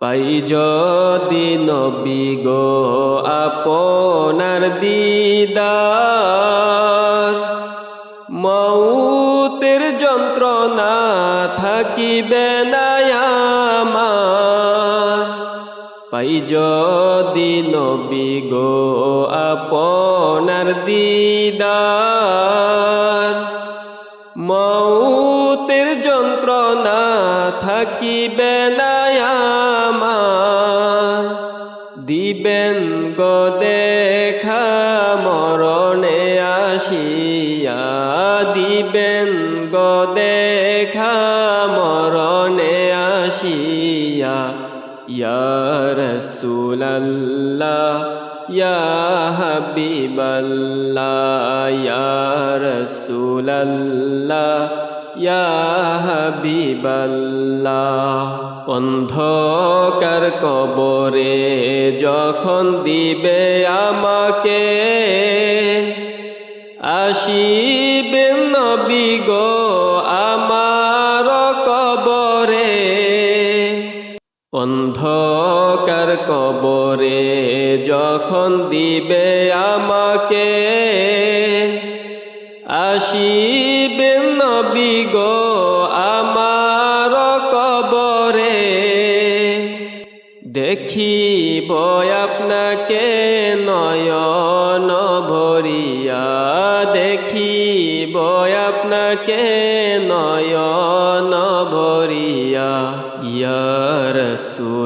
পাই যদি নবী গো আপনার দিদার মৌতের যন্ত্রণা থাকিবে না। পাই যদি নবী গো আপনার দিদার, মৌতের যন্ত্রণা থাকিবে না দিবেন গো দেখা মরণে আসিয়া, দিবেন গো দেখা রসুলাল্লাহ, ইয়া হাবিবাল্লাহ, ইয়া ইয়া হাবিবাল্লাহ। অন্ধকার কবরে যখন দিবে আমাকে, আসিবেন নবী গো আমার কবরে। অন্ধকার কবরে যখন দিবে আমাকে আসিবেন নবী গো আমার কবরে। দেখিব আপনাকে নয়ন ভরিয়া, দেখিব আপনাকে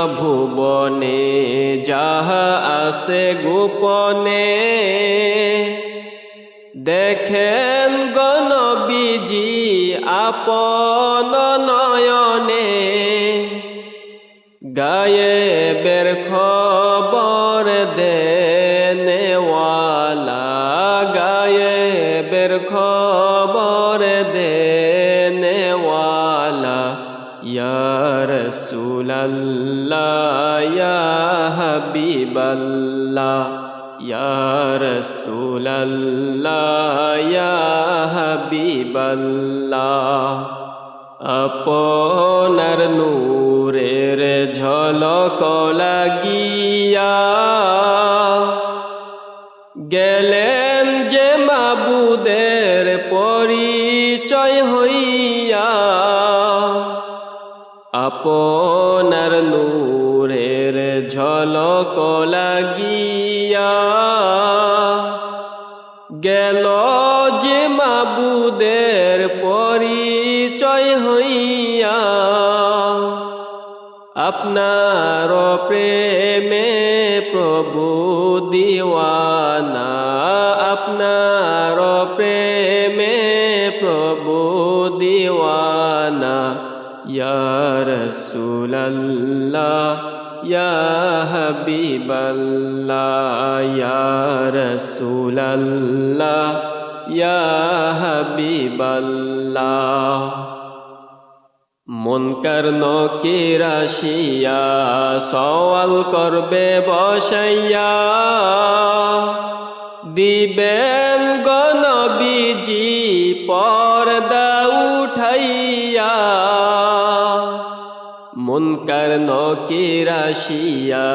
বিশ্বভুবনে যাহা আছে গোপনে। দেখেন গণবিজি আপন নয়নে, গায়ে বের খবর দেনেওয়ালা, গায়ে বের খবর দেনেওয়ালা। রসুলাল্লাহ ইয়া হাবিবাল্লাহ রসুলাল্লাহ ইয়া হাবিবাল্লাহ। আপনার নূরের ঝলক লাগিয়া আপনার নূরের ঝলক লাগিয়া গেল যে মাবুদের পরিচয় হইয়া। আপনার প্রেমে প্রভু রসুলাল্লাহ ইয়া হাবিবাল্লাহ ইয়া রসুলাল্লাহ ইয়া হাবিবাল্লাহ। মনকার নকিরাশিয়া সওয়াল করবে বসাইয়া। দিবেন গণবিজি মুনকার নকিরাশিয়া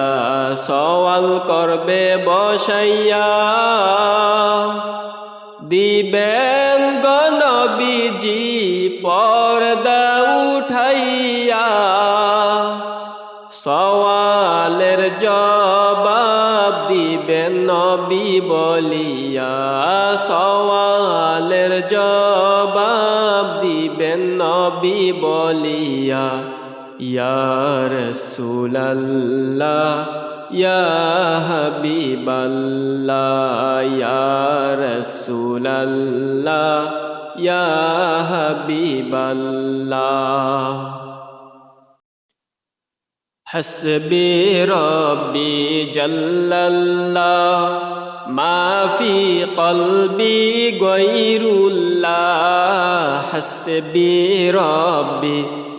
সওয়াল করবে বসাইয়া। দিবেন গণবিজি পর্দা উঠাইয়া। সওয়ালের জবাব দিবেন নবী বলিয়া। সওয়ালের জবাব দিবেন নবী বলিয়া। يا رسول الله يا حبيب الله يا رسول الله يا حبيب الله. حسبي ربي جل الله ما في قلبي غير الله. حسبي ربي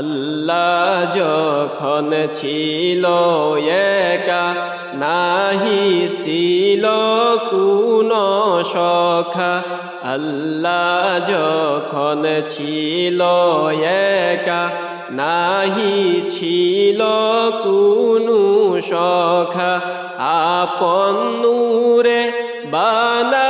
আল্লাহ যখন ছিল একা, নাহি ছিল কোন সখা। আল্লাহ যখন ছিল একা, নাহি ছিল কোনো সখা। আপন নূরে বানাইলেন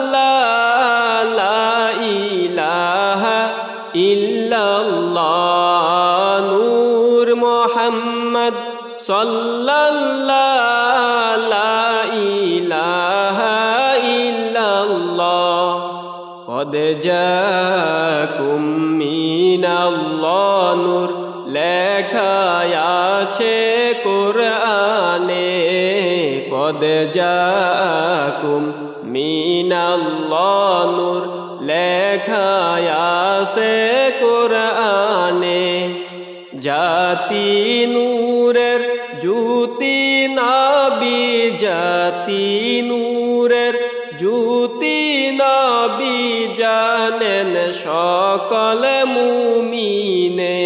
সাল্লাহ পদ যাকুম মিনাল্লাহ নূর লেখা আছে কোরআনে পদ যাকুম মিনাল্লাহ সকল মুমিনে।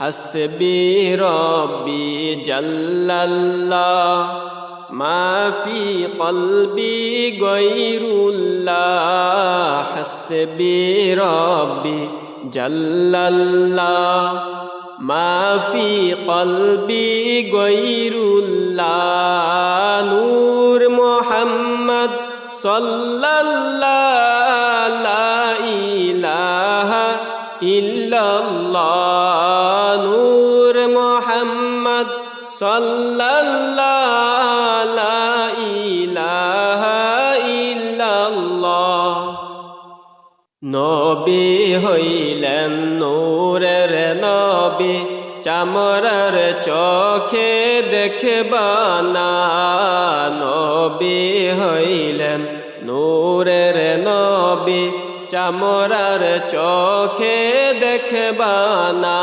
হাসবি রব্বি জাল্লাল্লাহ। মা ফি কলবি গৈরুল্লাহ। হাসবি রব্বি জাল্লাল্লাহ। মা ফি কলবি গৈরুল্লাহ। নূর মোহাম্মদ সাল্লাল্লাহ নবী হইলেন নূরের নবী চামরার চোখে দেখবা না। নবী হইলেন নূরের নবী চামরার চোখে দেখবা না।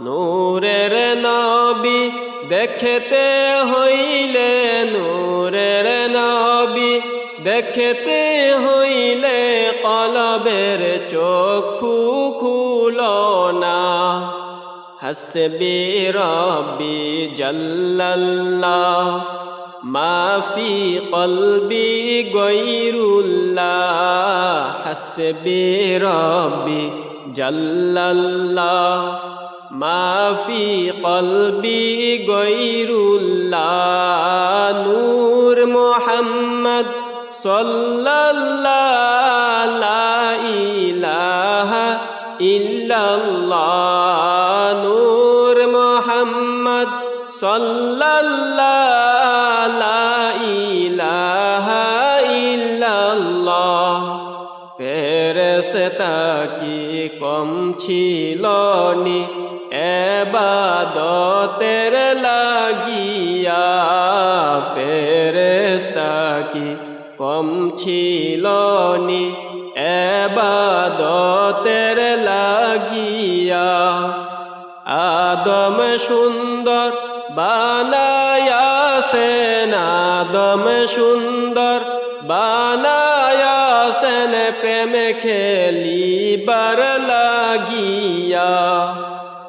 নূরের নবী দেখতে হইলে নূরের নবী, দেখতে হইলে কলবের চক্ষু খুলো না। হাসবি রব্বি জাল্লাল্লাহ মা ফি কলবি গৈরুল্লাহ। হাসবি রব্বি জাল্লাল্লাহ। মা ফি কলবি গৈরুল্লাহ নূর মোহাম্মদ সাল্লাল্লাহ ইলাহা ইল্লাল্লাহ নূর মোহাম্মদ সাল্লাল্লাহ ইলাহা ইল্লাল্লাহ। ফেরেশতা কি কম ছিল নি? এবাদতের লাগিয়া ফেরেশতা কি কম ছিল নি এবাদতের লাগিয়া আদম সুন্দর বানায়াসেন আদম সুন্দর বানায়াসেন প্রেম খেলিবার লাগিয়া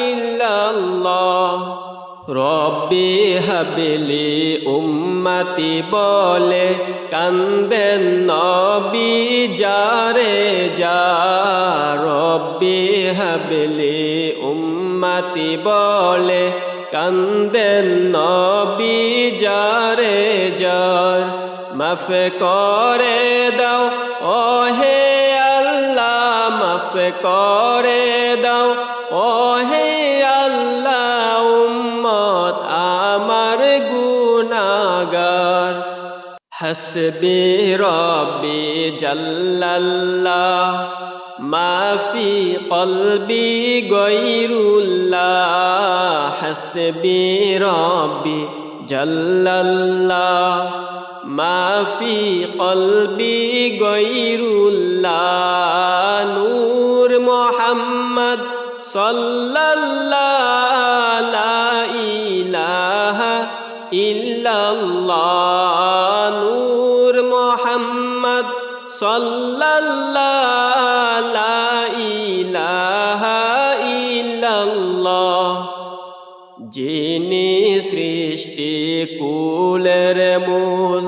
ইল্লাল্লাহ। রব্বি হাবিলি উম্মতি বলে কান্দেন নবী যারে যা। রব্বি হাবিলি উম্মতি বলে কান্দেন নবী যারে যার। মাফ করে দাও হসবি রব্বি জাল্লাল্লাহ, মাফি কলবি গৈরুল্লাহ, হসবি রব্বি জাল্লাল্লাহ, মাফি কলবি গৈরুল্লাহ, নূর মোহাম্মদ সাল্লাল্লাহ কুলের মূল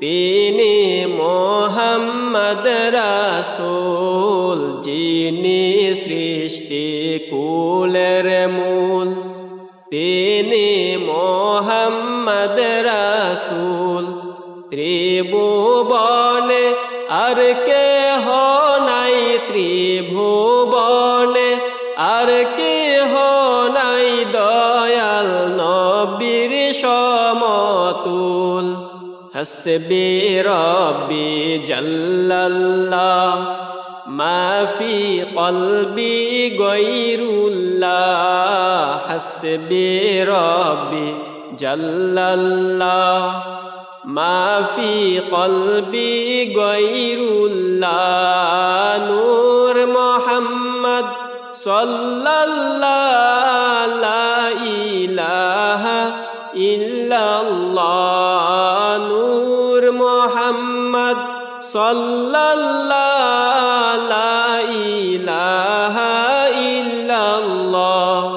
তিনি মোহাম্মদ রাসুল যিনি সৃষ্টি কুলের হসবি রব্বি জাল্লাল্লাহ, মাফি কলবি গৈরুল্লাহ, হসবি রব্বি জাল্লাল্লাহ, মাফি কলবি গৈরুল্লাহ, নূর মোহাম্মদ সাল্লাল্লাহ ইলাহা ইল্লাল্লাহ।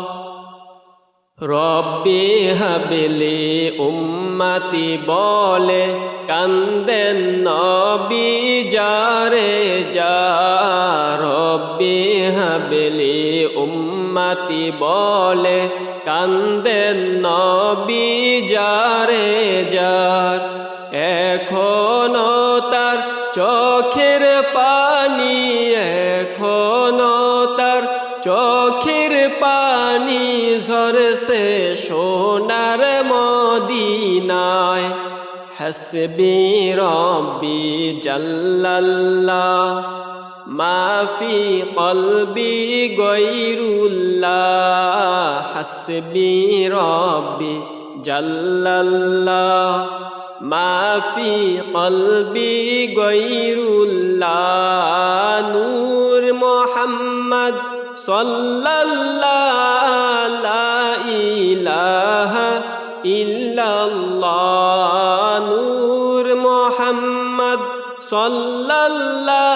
রব্বি হাবিলি উম্মতি বলে, কান্দেন নবী যারে যা। রব্বি হাবিলি উম্মতি বলে, কান্দেন নবী যারে যার চোখের পানি এখনও তার। চোখের পানি ঝরছে সোনার মদিনায়। হসবি রব্বি জাল্লাল্লাহ, মাফি কলবি গৈরুল্লাহ, হসবি রব্বি জাল্লাল্লাহ। মাফি কলবি গৈরুল্লাহ নূর মোহাম্মদ সাল্লাল্লাহ ইলাহা ইল্লাল্লাহ নূর মোহাম্মদ সাল্লাল্লাহ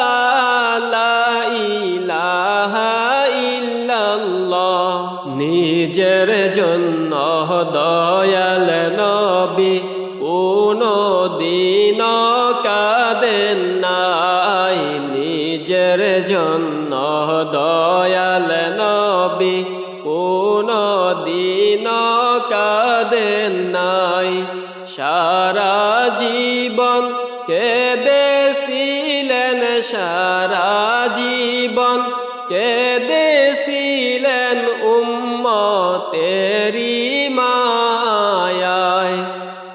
ইলাহা ইল্লাল্লাহ। নিজের জন্য দয়াল নবী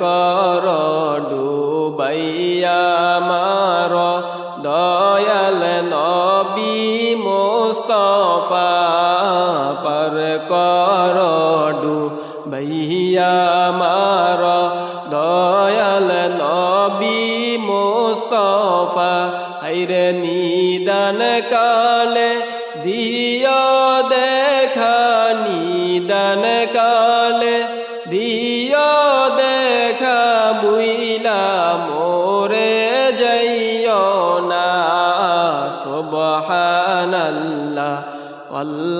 কর।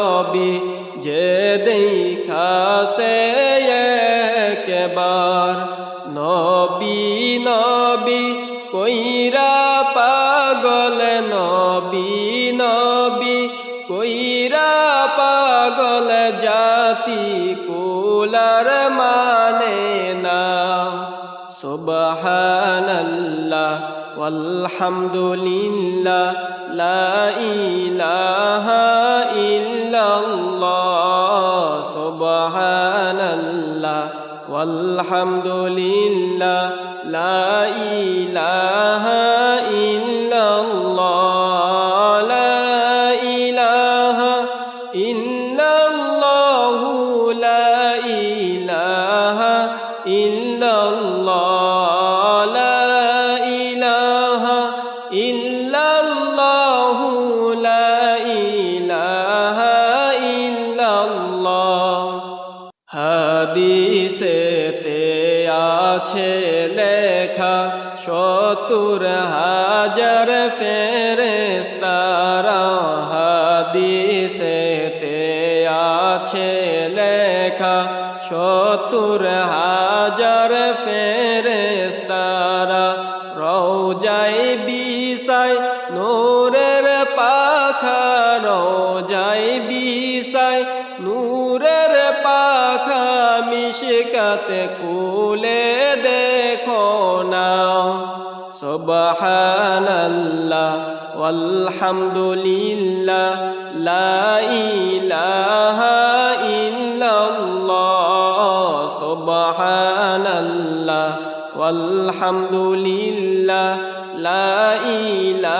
রবি, যে দেখাছে একবার। নবী নবী, কইরা পাগল, নবী নবী, কইরা পাগল, জাতি কুলার মানে না। সুবহানাল্লাহ আলহামদুলিল্লাহ লা ইলাহা والحمد لله সতুর হাজার ফেরেস্তারা রৌজাই বিষাই নূরের পাখা রৌজাই বিষাই নূরের পাখা মিশকাতে কুলে দেখো না সুবহানাল্লাহ আলহামদুলিল্লাহ লা ইলাহা আলহামদুলিল্লাহ লা ইলা